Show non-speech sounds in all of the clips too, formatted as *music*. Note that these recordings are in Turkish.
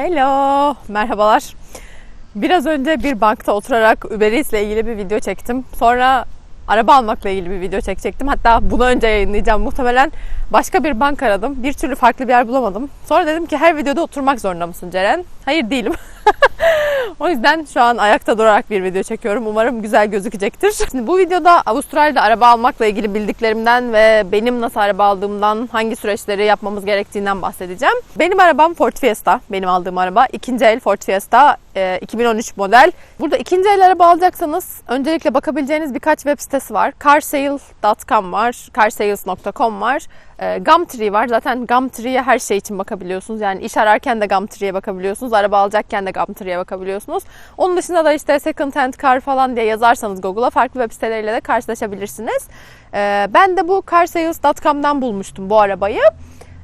Hello, merhabalar. Biraz önce bir bankta oturarak Uber Eats ile ilgili bir video çektim. Sonra araba almakla ilgili bir video çekecektim. Hatta bunu önce yayınlayacağım muhtemelen. Başka bir bank aradım. Bir türlü farklı bir yer bulamadım. Sonra dedim ki her videoda oturmak zorunda mısın Ceren? Hayır değilim. *laughs* o yüzden şu an ayakta durarak bir video çekiyorum. Umarım güzel gözükecektir. Şimdi bu videoda Avustralya'da araba almakla ilgili bildiklerimden ve benim nasıl araba aldığımdan, hangi süreçleri yapmamız gerektiğinden bahsedeceğim. Benim arabam Ford Fiesta. Benim aldığım araba. ikinci el Ford Fiesta. e, 2013 model. Burada ikinci el araba alacaksanız öncelikle bakabileceğiniz birkaç web sitesi var. carsale.com var. carsales.com var. E, Gumtree var. Zaten Gumtree'ye her şey için bakabiliyorsunuz. Yani iş ararken de Gumtree'ye bakabiliyorsunuz. Araba alacakken de Gumtree'ye bakabiliyorsunuz. Onun dışında da işte second hand car falan diye yazarsanız Google'a farklı web siteleriyle de karşılaşabilirsiniz. E, ben de bu carsales.com'dan bulmuştum bu arabayı.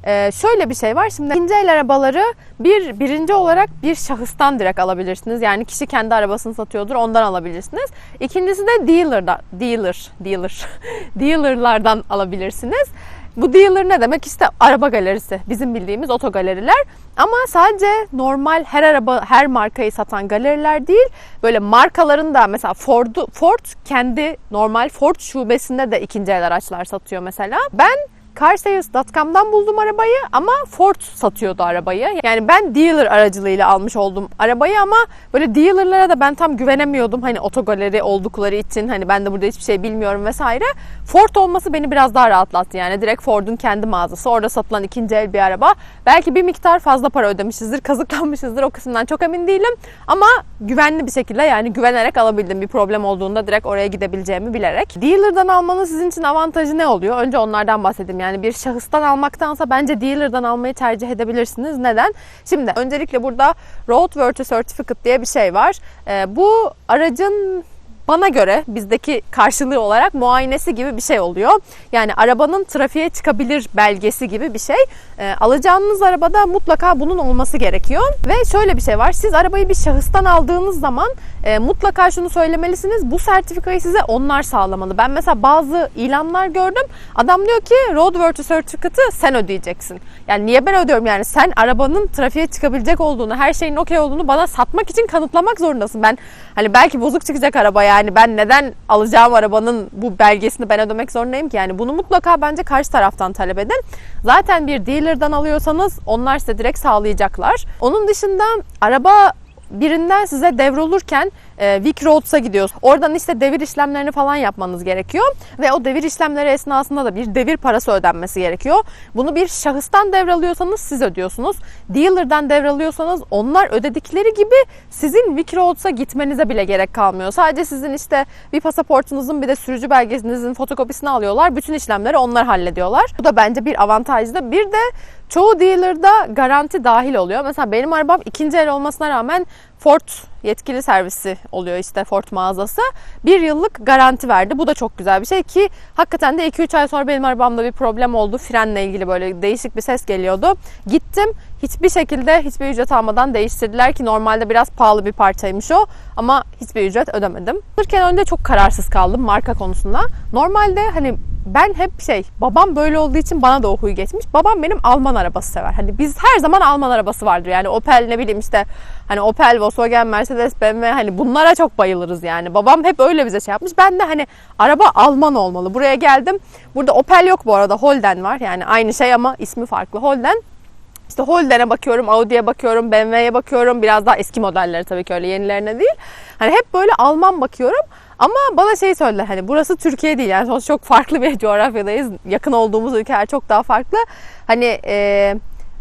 Ee, şöyle bir şey var. Şimdi ikinci el arabaları bir birinci olarak bir şahıstan direkt alabilirsiniz. Yani kişi kendi arabasını satıyordur, ondan alabilirsiniz. İkincisi de dealer'da, dealer, dealer, *laughs* dealer'lardan alabilirsiniz. Bu dealer ne demek? İşte araba galerisi. Bizim bildiğimiz oto galeriler. Ama sadece normal her araba, her markayı satan galeriler değil. Böyle markaların da mesela Ford'u, Ford kendi normal Ford şubesinde de ikinci el araçlar satıyor mesela. Ben carsales.com'dan buldum arabayı ama Ford satıyordu arabayı. Yani ben dealer aracılığıyla almış oldum arabayı ama böyle dealerlara da ben tam güvenemiyordum. Hani otogaleri oldukları için hani ben de burada hiçbir şey bilmiyorum vesaire. Ford olması beni biraz daha rahatlattı. Yani direkt Ford'un kendi mağazası. Orada satılan ikinci el bir araba. Belki bir miktar fazla para ödemişizdir, *laughs* kazıklanmışızdır. O kısımdan çok emin değilim. Ama güvenli bir şekilde yani güvenerek alabildim. Bir problem olduğunda direkt oraya gidebileceğimi bilerek. Dealer'dan almanın sizin için avantajı ne oluyor? Önce onlardan bahsedeyim. Yani bir şahıstan almaktansa bence dealer'dan almayı tercih edebilirsiniz. Neden? Şimdi öncelikle burada Roadworthy Certificate diye bir şey var. Ee, bu aracın bana göre bizdeki karşılığı olarak muayenesi gibi bir şey oluyor. Yani arabanın trafiğe çıkabilir belgesi gibi bir şey. E, alacağınız arabada mutlaka bunun olması gerekiyor. Ve şöyle bir şey var. Siz arabayı bir şahıstan aldığınız zaman e, mutlaka şunu söylemelisiniz. Bu sertifikayı size onlar sağlamalı. Ben mesela bazı ilanlar gördüm. Adam diyor ki Roadworthy Certificate'ı sen ödeyeceksin. Yani niye ben ödüyorum? Yani sen arabanın trafiğe çıkabilecek olduğunu, her şeyin okey olduğunu bana satmak için kanıtlamak zorundasın. Ben hani belki bozuk çıkacak araba yani ben neden alacağım arabanın bu belgesini ben ödemek zorundayım ki? Yani bunu mutlaka bence karşı taraftan talep edin. Zaten bir dealer'dan alıyorsanız onlar size direkt sağlayacaklar. Onun dışında araba birinden size devrolurken e, Vic Roads'a gidiyorsunuz. Oradan işte devir işlemlerini falan yapmanız gerekiyor. Ve o devir işlemleri esnasında da bir devir parası ödenmesi gerekiyor. Bunu bir şahıstan devralıyorsanız siz ödüyorsunuz. Dealer'dan devralıyorsanız onlar ödedikleri gibi sizin Vic Roads'a gitmenize bile gerek kalmıyor. Sadece sizin işte bir pasaportunuzun bir de sürücü belgenizin fotokopisini alıyorlar. Bütün işlemleri onlar hallediyorlar. Bu da bence bir avantajlı. Bir de çoğu dealer'da garanti dahil oluyor. Mesela benim arabam ikinci el olmasına rağmen Ford yetkili servisi oluyor işte Ford mağazası. Bir yıllık garanti verdi. Bu da çok güzel bir şey ki hakikaten de 2-3 ay sonra benim arabamda bir problem oldu. Frenle ilgili böyle değişik bir ses geliyordu. Gittim hiçbir şekilde hiçbir ücret almadan değiştirdiler ki normalde biraz pahalı bir parçaymış o ama hiçbir ücret ödemedim. Alırken önce çok kararsız kaldım marka konusunda. Normalde hani ben hep şey babam böyle olduğu için bana da o huy geçmiş. Babam benim Alman arabası sever. Hani biz her zaman Alman arabası vardır. Yani Opel ne bileyim işte hani Opel, Volkswagen, Mercedes, BMW hani bunlara çok bayılırız yani. Babam hep öyle bize şey yapmış. Ben de hani araba Alman olmalı. Buraya geldim. Burada Opel yok bu arada. Holden var. Yani aynı şey ama ismi farklı. Holden. İşte Holden'e bakıyorum, Audi'ye bakıyorum, BMW'ye bakıyorum. Biraz daha eski modelleri tabii ki öyle yenilerine değil. Hani hep böyle Alman bakıyorum. Ama bana şey söylediler hani burası Türkiye değil yani sonuçta çok farklı bir *laughs* coğrafyadayız. Yakın olduğumuz ülkeler çok daha farklı. Hani e,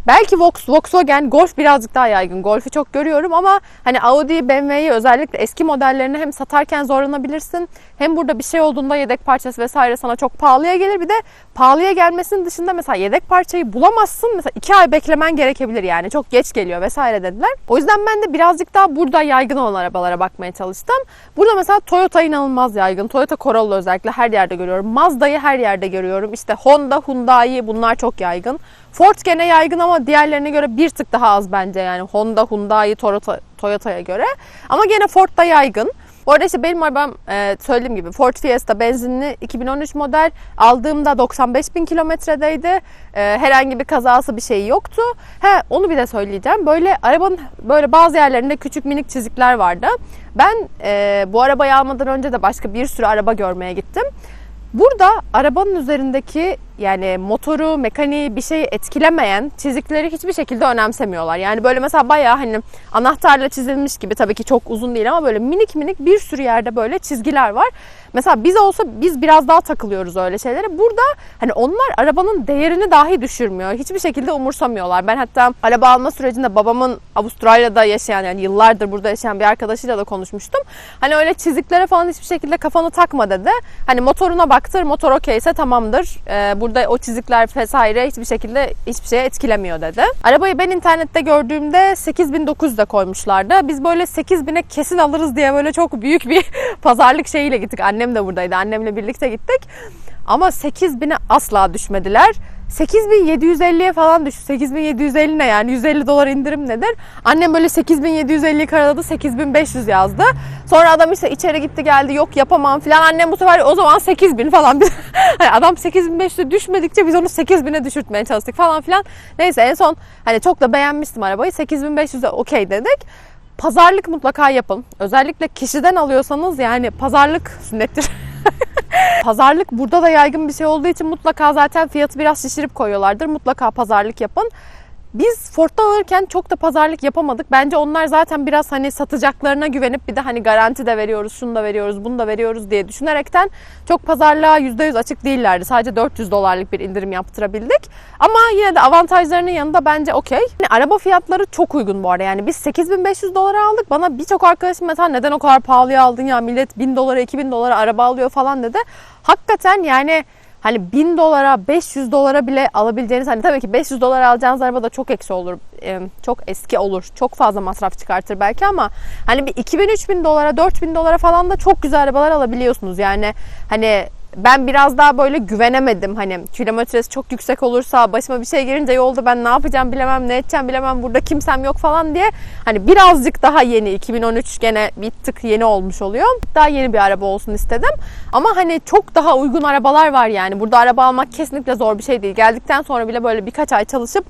belki Volks, Volkswagen Golf birazcık daha yaygın. Golf'ü çok görüyorum ama hani Audi, BMW'yi özellikle eski modellerini hem satarken zorlanabilirsin. Hem burada bir şey olduğunda yedek parçası vesaire sana çok pahalıya gelir. Bir de pahalıya gelmesinin dışında mesela yedek parçayı bulamazsın. Mesela iki ay beklemen gerekebilir yani. Çok geç geliyor vesaire dediler. O yüzden ben de birazcık daha burada yaygın olan arabalara bakmaya çalıştım. Burada mesela Toyota inanılmaz yaygın. Toyota Corolla özellikle her yerde görüyorum. Mazda'yı her yerde görüyorum. İşte Honda, Hyundai bunlar çok yaygın. Ford gene yaygın ama diğerlerine göre bir tık daha az bence yani Honda, Hyundai, Toyota, Toyota'ya göre. Ama gene Ford da yaygın. Bu arada işte benim arabam e, söylediğim gibi Ford Fiesta benzinli 2013 model. Aldığımda 95 bin kilometredeydi. E, herhangi bir kazası bir şey yoktu. He onu bir de söyleyeceğim. Böyle arabanın böyle bazı yerlerinde küçük minik çizikler vardı. Ben e, bu arabayı almadan önce de başka bir sürü araba görmeye gittim. Burada arabanın üzerindeki yani motoru, mekaniği bir şeyi etkilemeyen çizikleri hiçbir şekilde önemsemiyorlar. Yani böyle mesela bayağı hani anahtarla çizilmiş gibi tabii ki çok uzun değil ama böyle minik minik bir sürü yerde böyle çizgiler var. Mesela biz olsa biz biraz daha takılıyoruz öyle şeylere. Burada hani onlar arabanın değerini dahi düşürmüyor. Hiçbir şekilde umursamıyorlar. Ben hatta araba alma sürecinde babamın Avustralya'da yaşayan yani yıllardır burada yaşayan bir arkadaşıyla da konuşmuştum. Hani öyle çiziklere falan hiçbir şekilde kafanı takma dedi. Hani motoruna baktır, motor okeyse tamamdır. Ee, burada o çizikler vesaire hiçbir şekilde hiçbir şeye etkilemiyor dedi. Arabayı ben internette gördüğümde 8900'de koymuşlardı. Biz böyle 8000'e kesin alırız diye böyle çok büyük bir *laughs* pazarlık şeyiyle gittik. Annem de buradaydı. Annemle birlikte gittik. Ama 8000'e asla düşmediler. 8750'ye falan düştü. 8750 ne yani 150 dolar indirim nedir? Annem böyle 8750'yi karaladı 8500 yazdı. Sonra adam işte içeri gitti geldi yok yapamam filan. Annem bu sefer o zaman 8000 falan. *laughs* hani adam 8500'e düşmedikçe biz onu 8000'e düşürtmeye çalıştık falan filan. Neyse en son hani çok da beğenmiştim arabayı. 8500'e okey dedik. Pazarlık mutlaka yapın. Özellikle kişiden alıyorsanız yani pazarlık sünnettir. *laughs* pazarlık burada da yaygın bir şey olduğu için mutlaka zaten fiyatı biraz şişirip koyuyorlardır. Mutlaka pazarlık yapın. Biz Ford'dan alırken çok da pazarlık yapamadık. Bence onlar zaten biraz hani satacaklarına güvenip bir de hani garanti de veriyoruz, şunu da veriyoruz, bunu da veriyoruz diye düşünerekten çok pazarlığa %100 açık değillerdi. Sadece 400 dolarlık bir indirim yaptırabildik. Ama yine de avantajlarının yanında bence okey. Yani araba fiyatları çok uygun bu arada. Yani biz 8500 dolara aldık. Bana birçok arkadaşım mesela neden o kadar pahalıya aldın ya millet 1000 dolara 2000 dolara araba alıyor falan dedi. Hakikaten yani hani 1000 dolara 500 dolara bile alabileceğiniz hani tabii ki 500 dolara alacağınız araba da çok eksi olur. Çok eski olur. Çok fazla masraf çıkartır belki ama hani bir 2000-3000 dolara 4000 dolara falan da çok güzel arabalar alabiliyorsunuz. Yani hani ben biraz daha böyle güvenemedim. Hani kilometresi çok yüksek olursa başıma bir şey gelince yolda ben ne yapacağım bilemem, ne edeceğim bilemem, burada kimsem yok falan diye. Hani birazcık daha yeni 2013 gene bir tık yeni olmuş oluyor. Daha yeni bir araba olsun istedim. Ama hani çok daha uygun arabalar var yani. Burada araba almak kesinlikle zor bir şey değil. Geldikten sonra bile böyle birkaç ay çalışıp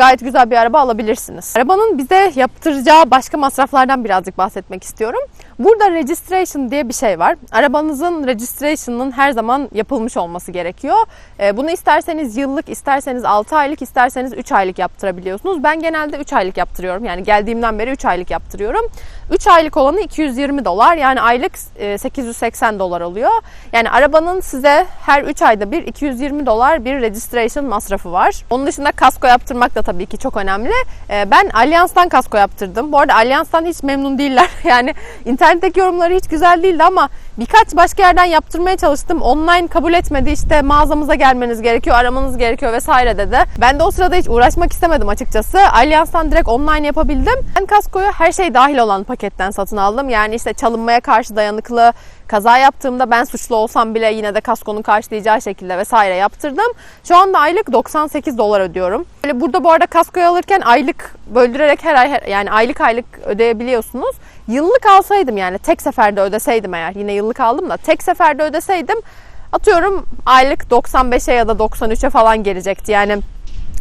gayet güzel bir araba alabilirsiniz. Arabanın bize yaptıracağı başka masraflardan birazcık bahsetmek istiyorum. Burada registration diye bir şey var. Arabanızın registration'ının her zaman yapılmış olması gerekiyor. Ee, bunu isterseniz yıllık, isterseniz 6 aylık, isterseniz 3 aylık yaptırabiliyorsunuz. Ben genelde 3 aylık yaptırıyorum. Yani geldiğimden beri 3 aylık yaptırıyorum. 3 aylık olanı 220 dolar. Yani aylık 880 e, dolar oluyor. Yani arabanın size her 3 ayda bir 220 dolar bir registration masrafı var. Onun dışında kasko yaptırmak da tabii ki çok önemli. Ee, ben Allianz'dan kasko yaptırdım. Bu arada Allianz'dan hiç memnun değiller. *laughs* Yani internetteki yorumları hiç güzel değildi ama birkaç başka yerden yaptırmaya çalıştım. Online kabul etmedi. İşte mağazamıza gelmeniz gerekiyor, aramanız gerekiyor vesaire dedi. Ben de o sırada hiç uğraşmak istemedim açıkçası. Allianz'dan direkt online yapabildim. Ben kaskoyu her şey dahil olan paketten satın aldım. Yani işte çalınmaya karşı dayanıklı, kaza yaptığımda ben suçlu olsam bile yine de kaskonun karşılayacağı şekilde vesaire yaptırdım. Şu anda aylık 98 dolar ödüyorum. Böyle burada bu arada kaskoyu alırken aylık böldürerek her ay yani aylık aylık ödeyebiliyorsunuz. Yıllık alsaydım yani tek seferde ödeseydim eğer yine yıllık aldım da tek seferde ödeseydim atıyorum aylık 95'e ya da 93'e falan gelecekti. Yani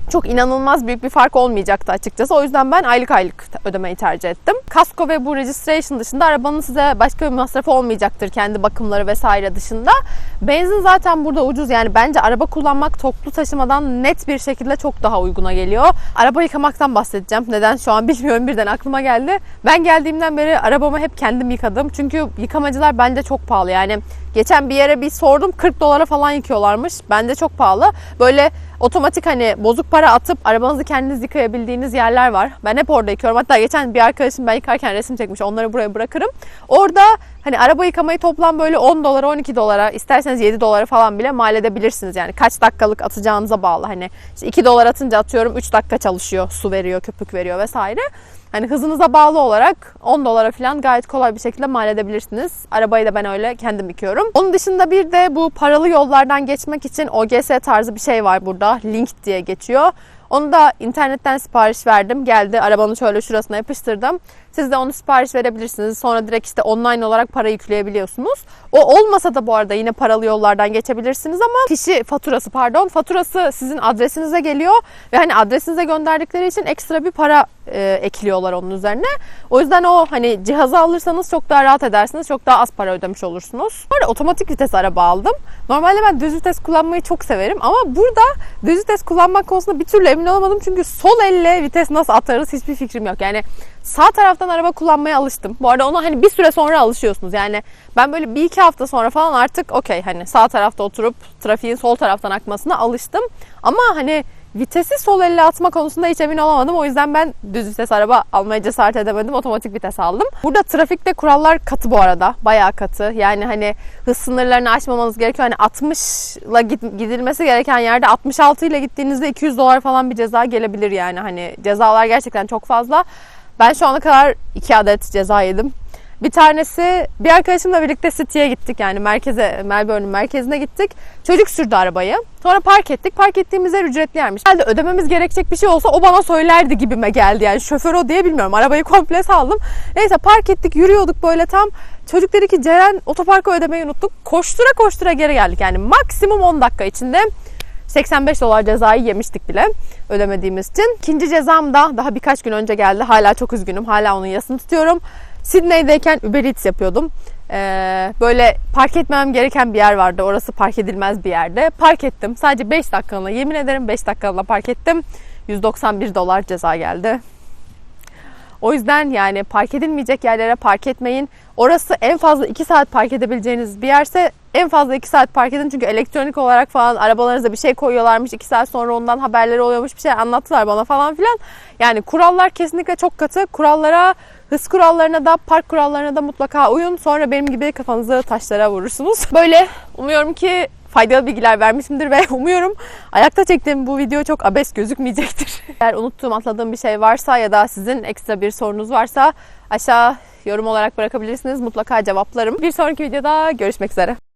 çok inanılmaz büyük bir fark olmayacaktı açıkçası. O yüzden ben aylık aylık ödemeyi tercih ettim. Kasko ve bu registration dışında arabanın size başka bir masrafı olmayacaktır kendi bakımları vesaire dışında. Benzin zaten burada ucuz yani bence araba kullanmak toplu taşımadan net bir şekilde çok daha uyguna geliyor. Araba yıkamaktan bahsedeceğim. Neden şu an *laughs* bilmiyorum birden aklıma geldi. Ben geldiğimden beri arabamı hep kendim yıkadım. Çünkü yıkamacılar bence çok pahalı yani. Geçen bir yere bir sordum 40 dolara falan yıkıyorlarmış. Bence çok pahalı. Böyle otomatik hani bozuk para atıp arabanızı kendiniz yıkayabildiğiniz yerler var. Ben hep orada yıkıyorum. Hatta geçen bir arkadaşım ben yıkarken resim çekmiş. Onları buraya bırakırım. Orada hani araba yıkamayı toplam böyle 10 dolara 12 dolara isterseniz 7 dolara falan bile mal edebilirsiniz. Yani kaç dakikalık atacağınıza bağlı. Hani işte 2 dolar atınca atıyorum 3 dakika çalışıyor. Su veriyor, köpük veriyor vesaire. Hani hızınıza bağlı olarak 10 dolara falan gayet kolay bir şekilde mal edebilirsiniz. Arabayı da ben öyle kendim yıkıyorum. Onun dışında bir de bu paralı yollardan geçmek için OGS tarzı bir şey var burada. Link diye geçiyor. Onu da internetten sipariş verdim. Geldi arabanın şöyle şurasına yapıştırdım. Siz de onu sipariş verebilirsiniz. Sonra direkt işte online olarak para yükleyebiliyorsunuz. O olmasa da bu arada yine paralı yollardan geçebilirsiniz ama kişi faturası pardon faturası sizin adresinize geliyor ve hani adresinize gönderdikleri için ekstra bir para e, ekliyorlar onun üzerine. O yüzden o hani cihazı alırsanız çok daha rahat edersiniz. Çok daha az para ödemiş olursunuz. Arada otomatik vites araba aldım. Normalde ben düz vites kullanmayı çok severim ama burada düz vites kullanmak konusunda bir türlü emin olamadım. Çünkü sol elle vites nasıl atarız hiçbir fikrim yok. Yani sağ taraftan araba kullanmaya alıştım. Bu arada ona hani bir süre sonra alışıyorsunuz. Yani ben böyle bir iki hafta sonra falan artık okey hani sağ tarafta oturup trafiğin sol taraftan akmasına alıştım. Ama hani vitesi sol elle atma konusunda hiç emin olamadım. O yüzden ben düz vites araba almaya cesaret edemedim. Otomatik vites aldım. Burada trafikte kurallar katı bu arada. Bayağı katı. Yani hani hız sınırlarını aşmamanız gerekiyor. Hani 60 ile gidilmesi gereken yerde 66 ile gittiğinizde 200 dolar falan bir ceza gelebilir yani. Hani cezalar gerçekten çok fazla. Ben şu ana kadar 2 adet ceza yedim. Bir tanesi bir arkadaşımla birlikte City'ye gittik yani merkeze Melbourne'ün merkezine gittik. Çocuk sürdü arabayı. Sonra park ettik. Park ettiğimiz yer ücretli yermiş. Herhalde ödememiz gerekecek bir şey olsa o bana söylerdi gibime geldi. Yani şoför o diye bilmiyorum. Arabayı komple saldım. Neyse park ettik yürüyorduk böyle tam. Çocuk dedi ki Ceren otoparka ödemeyi unuttuk. Koştura koştura geri geldik. Yani maksimum 10 dakika içinde 85 dolar cezayı yemiştik bile ödemediğimiz için. İkinci cezam da daha birkaç gün önce geldi. Hala çok üzgünüm. Hala onun yasını tutuyorum. Sydney'deyken Uber Eats yapıyordum. Ee, böyle park etmem gereken bir yer vardı. Orası park edilmez bir yerde. Park ettim. Sadece 5 dakikalığına yemin ederim 5 dakikalığına park ettim. 191 dolar ceza geldi. O yüzden yani park edilmeyecek yerlere park etmeyin. Orası en fazla 2 saat park edebileceğiniz bir yerse en fazla 2 saat park edin. Çünkü elektronik olarak falan arabalarınıza bir şey koyuyorlarmış. 2 saat sonra ondan haberleri oluyormuş. Bir şey anlattılar bana falan filan. Yani kurallar kesinlikle çok katı. Kurallara Hız kurallarına da park kurallarına da mutlaka uyun. Sonra benim gibi kafanızı taşlara vurursunuz. *laughs* Böyle umuyorum ki faydalı bilgiler vermişimdir ve *laughs* umuyorum ayakta çektiğim bu video çok abes gözükmeyecektir. *laughs* Eğer unuttuğum atladığım bir şey varsa ya da sizin ekstra bir sorunuz varsa aşağı yorum olarak bırakabilirsiniz. Mutlaka cevaplarım. Bir sonraki videoda görüşmek üzere.